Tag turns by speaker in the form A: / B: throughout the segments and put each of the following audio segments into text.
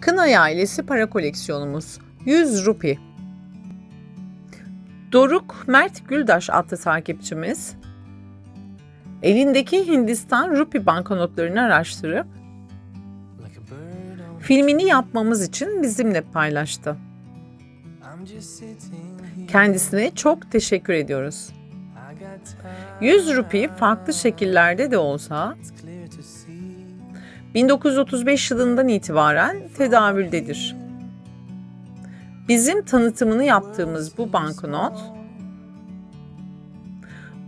A: Kınay ailesi para koleksiyonumuz 100 rupi. Doruk Mert Güldaş adlı takipçimiz elindeki Hindistan rupi banknotlarını araştırıp filmini yapmamız için bizimle paylaştı. Kendisine çok teşekkür ediyoruz. 100 rupi farklı şekillerde de olsa 1935 yılından itibaren tedavüldedir. Bizim tanıtımını yaptığımız bu banknot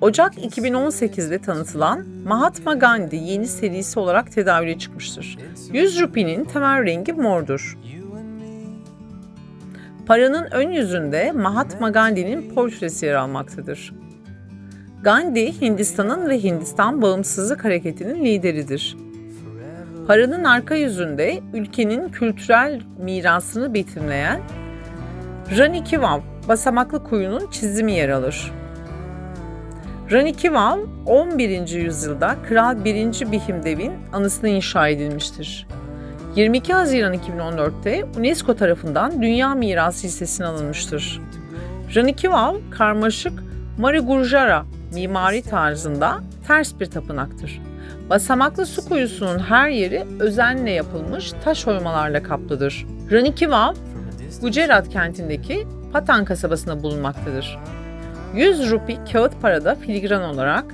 A: Ocak 2018'de tanıtılan Mahatma Gandhi yeni serisi olarak tedavüle çıkmıştır. 100 rupinin temel rengi mordur. Paranın ön yüzünde Mahatma Gandhi'nin portresi yer almaktadır. Gandhi, Hindistan'ın ve Hindistan Bağımsızlık Hareketi'nin lideridir. Paranın arka yüzünde ülkenin kültürel mirasını betimleyen Rani Ki Vav, basamaklı kuyunun çizimi yer alır. Rani Ki Vav, 11. yüzyılda Kral 1. Bihimdev'in anısına inşa edilmiştir. 22 Haziran 2014'te UNESCO tarafından Dünya Mirası listesine alınmıştır. Rani Ki Vav, karmaşık Mari Gurjara mimari tarzında ters bir tapınaktır. Basamaklı su kuyusunun her yeri özenle yapılmış taş oymalarla kaplıdır. Rani Ki Vav, Gujarat kentindeki Patan kasabasında bulunmaktadır. 100 rupi kağıt parada filigran olarak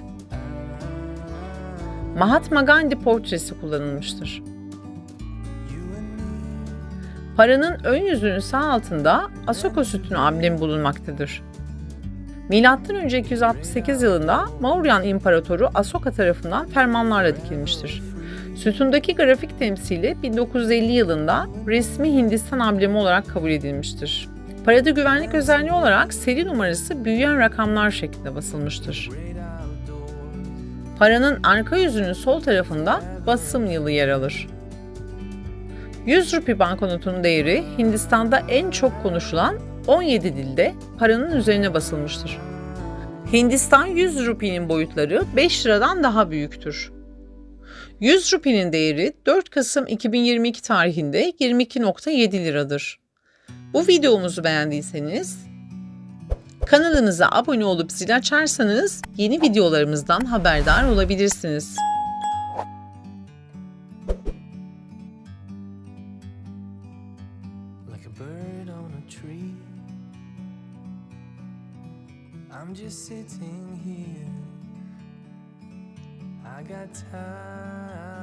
A: Mahatma Gandhi portresi kullanılmıştır. Paranın ön yüzünün sağ altında Asoka sütunu amblemi bulunmaktadır. Önce 268 yılında Mauryan İmparatoru Asoka tarafından fermanlarla dikilmiştir. Sütundaki grafik temsili 1950 yılında resmi Hindistan amblemi olarak kabul edilmiştir. Parada güvenlik özelliği olarak seri numarası büyüyen rakamlar şeklinde basılmıştır. Paranın arka yüzünün sol tarafında basım yılı yer alır. 100 rupi banknotunun değeri Hindistan'da en çok konuşulan 17 dilde paranın üzerine basılmıştır. Hindistan 100 rupinin boyutları 5 liradan daha büyüktür. 100 rupinin değeri 4 Kasım 2022 tarihinde 22.7 liradır. Bu videomuzu beğendiyseniz kanalımıza abone olup zil açarsanız yeni videolarımızdan haberdar olabilirsiniz.
B: like a bird on a tree. I'm just sitting here. I got time.